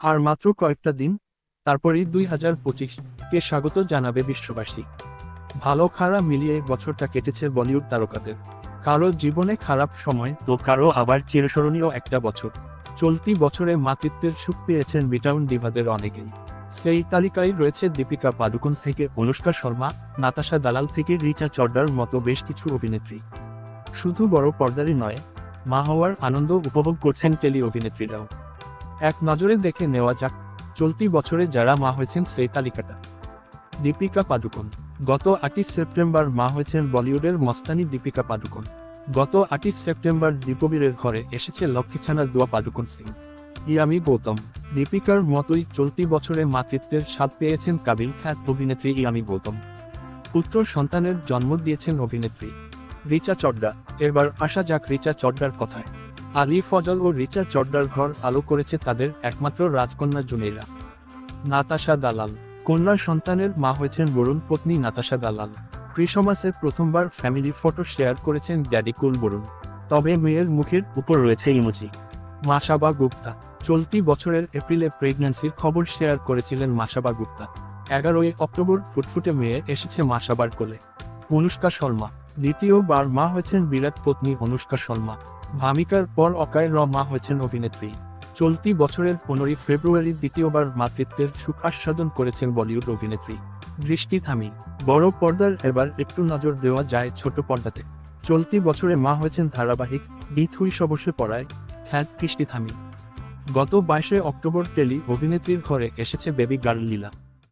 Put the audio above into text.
আর মাত্র কয়েকটা দিন, তারপরেই দুই হাজার পঁচিশ কে স্বাগত জানাবে বিশ্ববাসী। ভালো খারাপ মিলিয়ে বছরটা কেটেছে বলিউড তারকাদের। কারও জীবনে খারাপ সময়, তো কারও আবার চিরস্মরণীয় একটা বছর। চলতি বছরে মাতৃত্বের সুখ পেয়েছেন মিটাউন ডিভাদের অনেকেই। সেই তালিকায় রয়েছে দীপিকা পাডুকোন থেকে অনুষ্কা শর্মা, নাতাশা দালাল থেকে রিচা চড্ডার মতো বেশ কিছু অভিনেত্রী। শুধু বড় পর্দারই নয়, মা হওয়ার আনন্দ উপভোগ করছেন টেলি অভিনেত্রীরাও। এক নজরে দেখে নেওয়া যাক। চলতি বছরে যারা মা হয়েছেন সেই তালিকাটা। দীপিকা পাডুকোন গত আটই সেপ্টেম্বর মা হয়েছেন বলিউডের মস্তানি দীপিকা পাডুকোন গত আটই সেপ্টেম্বর দীপবীরের ঘরে এসেছে লক্ষ্মীছানা দোয়া পাডুকোন সিং। ইয়ামি গৌতম। দীপিকার মতোই চলতি বছরে মাতৃত্বের স্বাদ পেয়েছেন কাবিল খ্যাত অভিনেত্রী ইয়ামি গৌতম। পুত্র সন্তানের জন্ম দিয়েছেন অভিনেত্রী রিচা চড্ডা। এবার আসা যাক রিচা চড্ডার কথায়। আলী ফজল ও রিচা চড্ডার ঘর আলো করেছে তাদের একমাত্র রাজকন্যা জুনেরা নাতাশা দালাল। কন্যা সন্তানের মা হয়েছেন বরুণ, পত্নী নাতাশা দালাল। ক্রিসমাসে প্রথমবার ফ্যামিলি ফটো শেয়ার করেছেন ড্যাডি কুল বরুণ। তবে মেয়ের মুখের উপর রয়েছে ইমোজি। মাসাবা গুপ্তা। চলতি বছরের এপ্রিলে প্রেগন্যান্সির খবর শেয়ার করেছিলেন মাসাবা গুপ্তা। এগারোই অক্টোবর ফুটফুটে মেয়ে এসেছে মাসাবার কোলে। অনুষ্কা শর্মা। দ্বিতীয়বার মা হয়েছেন বিরাট পত্নী অনুষ্কা শর্মা। ভামিকার পর অকায় র মা হয়েছেন অভিনেত্রী। চলতি বছরের পনেরোই ফেব্রুয়ারি দ্বিতীয়বার মাতৃত্বের সুখ আস্বাদন করেছেন বলিউড অভিনেত্রী। দৃষ্টি থামি। বড় পর্দার এবার একটু নজর দেওয়া যায় ছোট পর্দাতে। চলতি বছরে মা হয়েছেন ধারাবাহিক ডি থুই সবসে পড়ায়। খ্যাত কৃষ্টি থামি। গত বাইশে অক্টোবর টেলি অভিনেত্রীর ঘরে এসেছে বেবি গার্ল লীলা।